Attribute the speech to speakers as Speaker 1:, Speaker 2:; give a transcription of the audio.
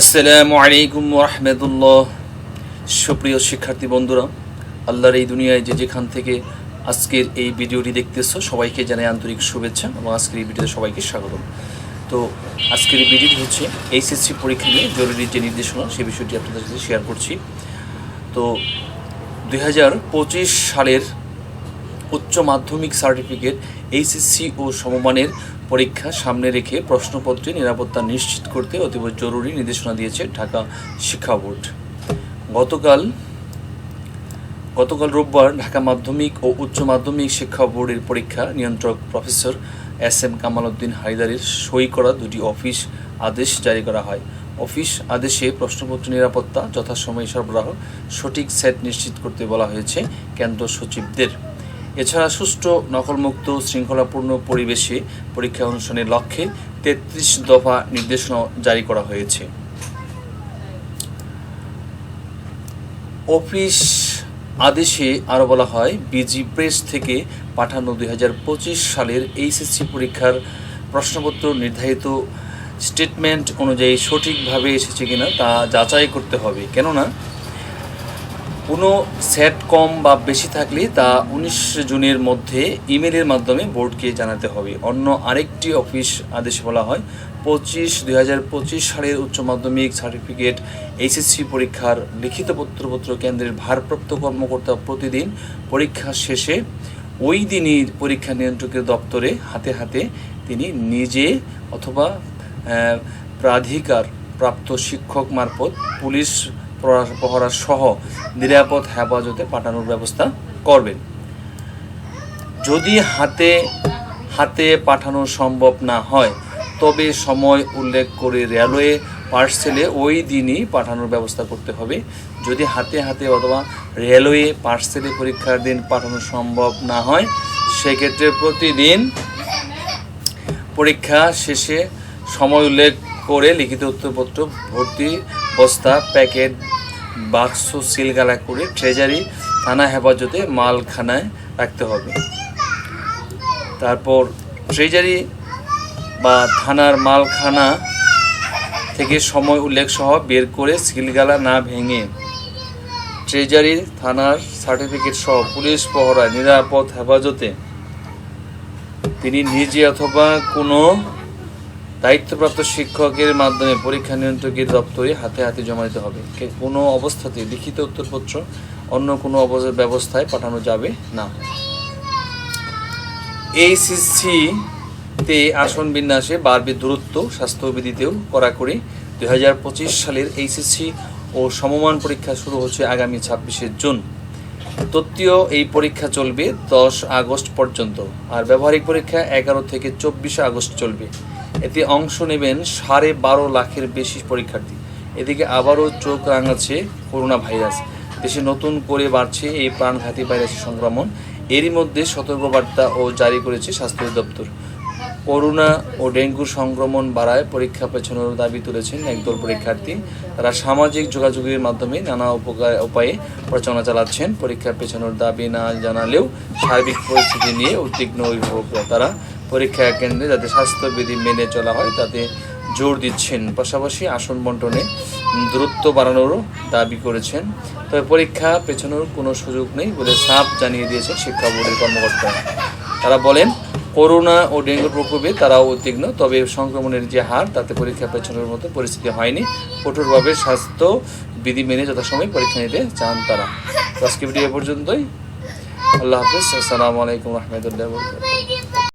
Speaker 1: আসসালামু আলাইকুম রহমতুল্লাহ। সুপ্রিয় শিক্ষার্থী বন্ধুরা, আল্লাহর এই দুনিয়ায় যে যেখান থেকে আজকের এই ভিডিওটি দেখতেছো, সবাইকে জানাই আন্তরিক শুভেচ্ছা এবং আজকের এই ভিডিওতে সবাইকে স্বাগত তো আজকের এই ভিডিওটি হচ্ছে এইচএসসি পরীক্ষা নিয়ে জরুরি যে নির্দেশনা সেই বিষয়টি আপনাদের সাথে শেয়ার করছি। তো দু হাজার পঁচিশ সালের উচ্চ মাধ্যমিক সার্টিফিকেট এইচএসসি ও সমমানের পরীক্ষা সামনে রেখে প্রশ্নপত্রে নিরাপত্তা নিশ্চিত করতে অতীব জরুরি নির্দেশনা দিয়েছে ঢাকা শিক্ষা বোর্ড। গতকাল গতকাল রোববার ঢাকা মাধ্যমিক ও উচ্চ মাধ্যমিক শিক্ষা বোর্ডের পরীক্ষা নিয়ন্ত্রক professor S M Kamal Uddin হায়দারের সই করা দুটি অফিস আদেশ জারি করা হয়। অফিস আদেশে প্রশ্নপত্র নিরাপত্তা, যথাসময়ে সরবরাহ, সঠিক সেট নিশ্চিত করতে বলা হয়েছে কেন্দ্র সচিবদের। এছাড়া সুষ্ঠু নকলমুক্ত শৃঙ্খলাপূর্ণ পরিবেশে পরীক্ষা অনুষ্ঠানের লক্ষ্যে তেত্রিশ দফা নির্দেশনা জারি করা হয়েছে। অফিস আদেশে আরও বলা হয়, বিজি প্রেস থেকে পাঠানো দুই হাজার পঁচিশ সালের এইচএসসি পরীক্ষার প্রশ্নপত্র নির্ধারিত স্টেটমেন্ট অনুযায়ী সঠিকভাবে এসেছে কিনা তা যাচাই করতে হবে। কেননা কোনো সেট কম বা বেশি থাকলে তা উনিশ জুনের মধ্যে ইমেলের মাধ্যমে বোর্ডকে জানাতে হবে। অন্য আরেকটি অফিস আদেশে বলা হয়, পঁচিশ, দুই হাজার পঁচিশ সালের উচ্চ মাধ্যমিক সার্টিফিকেট, এইচএসসি পরীক্ষার লিখিত পত্রপত্র কেন্দ্রের ভারপ্রাপ্ত কর্মকর্তা প্রতিদিন পরীক্ষা শেষে ওই দিনই পরীক্ষা নিয়ন্ত্রকের দপ্তরে হাতে হাতে তিনি নিজে অথবা প্রাধিকার প্রাপ্ত শিক্ষক মারফত পুলিশ প্রহরা- সহ নিরাপদ হেফাজতে পাঠানোর ব্যবস্থা করবেন। যদি হাতে হাতে পাঠানো সম্ভব না হয়, তবে সময় উল্লেখ করে রেলওয়ে পার্সেলে ওই দিনই পাঠানোর ব্যবস্থা করতে হবে। যদি হাতে হাতে অথবা রেলওয়ে পার্সেলে পরীক্ষার দিন পাঠানো সম্ভব না হয়, সেক্ষেত্রে প্রতিদিন পরীক্ষা শেষে সময় উল্লেখ করে লিখিত উত্তরপত্র, ভর্তি বস্তা, প্যাকেট, বাক্স সিলগালা করে ট্রেজারি, থানা হেফাজতে মালখানায় রাখতে হবে। তারপর ট্রেজারি বা থানার মালখানা থেকে সময় উল্লেখ সহ বের করে সিলগালা না ভেঙে ট্রেজারি, থানার সার্টিফিকেট সহ পুলিশ প্রহরায় নিরাপদ হেফাজতে তিনি নিজে অথবা কোনো দায়িত্বপ্রাপ্ত শিক্ষকের মাধ্যমে পরীক্ষা নিয়ন্ত্রকের দপ্তরে হাতে হাতে জমা দিতে হবে। কোনো অবস্থাতে লিখিত উত্তরপত্র অন্য কোনো ব্যবস্থায় পাঠানো যাবে না। এইচএসসি তে আসন বিন্যাসে বাড়বে দূরত্ব স্বাস্থ্যবিধিতেও কড়াকড়ি দুই হাজার পঁচিশ সালের এইচএসসি ও সমমান পরীক্ষা শুরু হচ্ছে আগামী ছাব্বিশে জুন। তত্ত্বীয় এই পরীক্ষা চলবে দশ আগস্ট পর্যন্ত। আর ব্যবহারিক পরীক্ষা এগারো থেকে চব্বিশে আগস্ট চলবে। এতে অংশ নেবেন সাড়ে বারো লাখের বেশি পরীক্ষার্থী। এদিকে আবারও চোখ রাঙাচ্ছে করোনা ভাইরাস দেশে নতুন করে বাড়ছে এই প্রাণঘাতী ভাইরাসের সংক্রমণ। এরই মধ্যে সতর্কবার্তা ও জারি করেছে স্বাস্থ্য দপ্তর করোনা ও ডেঙ্গু সংক্রমণ বাড়ায় পরীক্ষা পেছানোর দাবি তুলেছেন একদল পরীক্ষার্থী। তারা সামাজিক যোগাযোগের মাধ্যমে নানা উপকার, উপায়ে প্রচারণা চালাচ্ছেন। পরীক্ষা পেছানোর দাবি না জানালেও সার্বিক পরিস্থিতি নিয়ে উদ্বিগ্ন অভিভাবকরা। তারা পরীক্ষা কেন্দ্রে যাতে স্বাস্থ্যবিধি মেনে চলা হয়, তাতে জোর দিচ্ছেন। পাশাপাশি আসন বন্টনে দূরত্ব বাড়ানোরও দাবি করেছেন। তবে পরীক্ষা পেছানোর কোনো সুযোগ নেই বলে সাপ জানিয়ে দিয়েছেন শিক্ষা বোর্ডের কর্মকর্তারা। তারা বলেন করোনা ও ডেঙ্গুর প্রকোপে তারাও উদ্বিগ্ন, তবে সংক্রমণের যে হার, তাতে পরীক্ষা পেছানোর মতো পরিস্থিতি হয়নি। কঠোরভাবে স্বাস্থ্য বিধি মেনে যথাসময় পরীক্ষা নিতে চান তারা। আজকে ভিডিও পর্যন্তই। আল্লাহ হাফিজ। আসসালামু আলাইকুম রহমতুল্লাহ